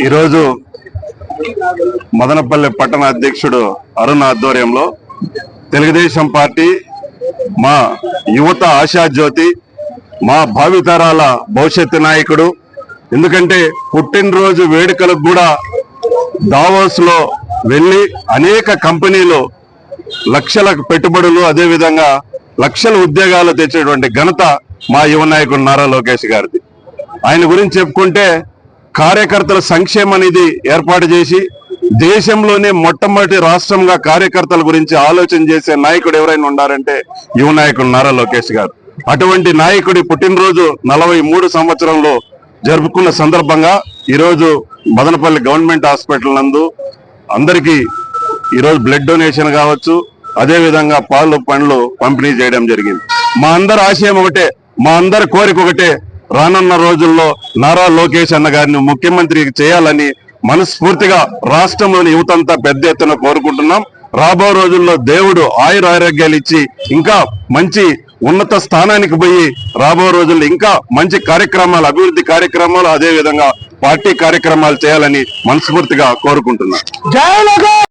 ఈరోజు మదనపల్లి పట్టణ అధ్యక్షుడు అరుణ్ ఆధ్వర్యంలో తెలుగుదేశం పార్టీ మా యువత ఆశాజ్యోతి మా భావితరాల భవిష్యత్ నాయకుడు. ఎందుకంటే పుట్టినరోజు వేడుకలకు కూడా దావోస్లో వెళ్ళి అనేక కంపెనీలు లక్షల పెట్టుబడులు అదేవిధంగా లక్షల ఉద్యోగాలు తెచ్చేటువంటి ఘనత మా యువ నాయకుడు నారా లోకేష్ గారిది. ఆయన గురించి చెప్పుకుంటే కార్యకర్తల సంక్షేమం అనేది ఏర్పాటు చేసి దేశంలోనే మొట్టమొదటి రాష్ట్రంగా కార్యకర్తల గురించి ఆలోచన చేసే నాయకుడు ఎవరైనా ఉన్నారంటే యువ నాయకుడు నారా లోకేష్ గారు. అటువంటి నాయకుడి పుట్టినరోజు నలభై మూడు సంవత్సరంలో జరుపుకున్న సందర్భంగా ఈరోజు మదనపల్లి గవర్నమెంట్ హాస్పిటల్ నందు అందరికీ ఈరోజు బ్లడ్ డొనేషన్ కావచ్చు అదేవిధంగా పాలు పండ్లు పంపిణీ చేయడం జరిగింది. మా అందరి ఆశయం ఒకటే మా అందరి కోరిక ఒకటే రానున్న రోజుల్లో నారా లోకేష్ అన్న గారిని ముఖ్యమంత్రి చేయాలని మనస్ఫూర్తిగా రాష్ట్రంలోని యువతంతా పెద్ద ఎత్తున కోరుకుంటున్నాం. రాబో రోజుల్లో దేవుడు ఆయుర ఆరోగ్యాలు ఇచ్చి ఇంకా మంచి ఉన్నత స్థానానికి పోయి రాబో రోజుల్లో ఇంకా మంచి కార్యక్రమాలు అభివృద్ధి కార్యక్రమాలు అదే విధంగా పార్టీ కార్యక్రమాలు చేయాలని మనస్ఫూర్తిగా కోరుకుంటున్నాం.